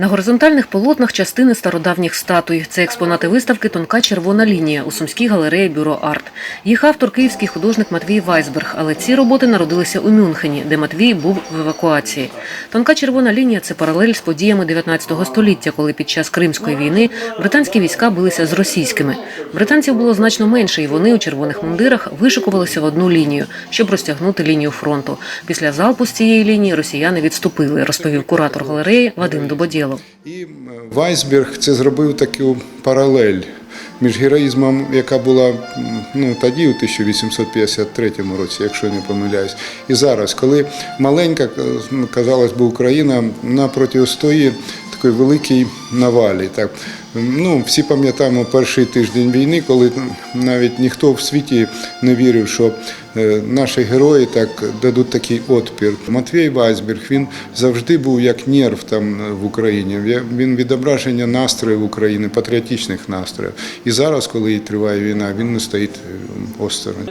На горизонтальних полотнах частини стародавніх статуй. Це експонати виставки Тонка червона лінія у Сумській галереї Бюро Арт. Їх автор київський художник Матвій Вайсберг, але ці роботи народилися у Мюнхені, де Матвій був в евакуації. Тонка червона лінія це паралель з подіями 19 століття, коли під час Кримської війни британські війська билися з російськими. Британців було значно менше, і вони у червоних мундирах вишикувалися в одну лінію, щоб розтягнути лінію фронту. Після залпу з цієї лінії росіяни відступили, розповів куратор галереї Вадим Дубодєлов. І Вайсберг це зробив таку паралель між героїзмом, яка була ну, тоді, у 1853 році, якщо не помиляюсь, і зараз, коли маленька, ну, казалось би, Україна на протистої такої великій навалі. Так. Ну, всі пам'ятаємо перший тиждень війни, коли навіть ніхто в світі не вірив, що е, наші герої так дадуть такий отпір. Матвій Вайсберг він завжди був як нерв там е, в Україні. Він- відображення настроїв України, патріотичних настроїв. І зараз, коли триває війна, він не стоїть е, осторонь.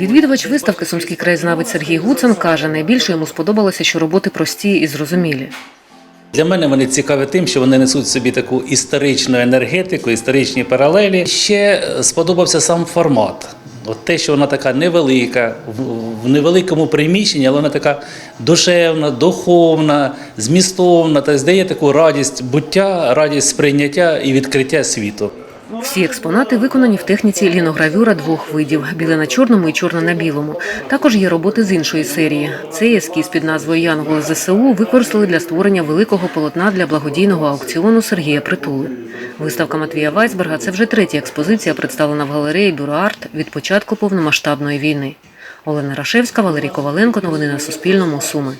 Відвідувач виставки сумський краєзнавець Сергій Гуцин каже, найбільше йому сподобалося, що роботи прості і зрозумілі. Для мене вони цікаві тим, що вони несуть в собі таку історичну енергетику, історичні паралелі. Ще сподобався сам формат. От те, що вона така невелика, в- невеликому приміщенні, але вона така душевна, духовна, змістовна, та здає таку радість буття, радість сприйняття і відкриття світу. Всі експонати виконані в техніці ліногравюра двох видів: біле на чорному і чорне на білому. Також є роботи з іншої серії. Цей ескіз під назвою Янголи ЗСУ використали для створення великого полотна для благодійного аукціону Сергія Притули. Виставка Матвія Вайсберга це вже третя експозиція, представлена в галереї бюроарт від початку повномасштабної війни. Олена Рашевська, Валерій Коваленко. Новини на Суспільному. Суми.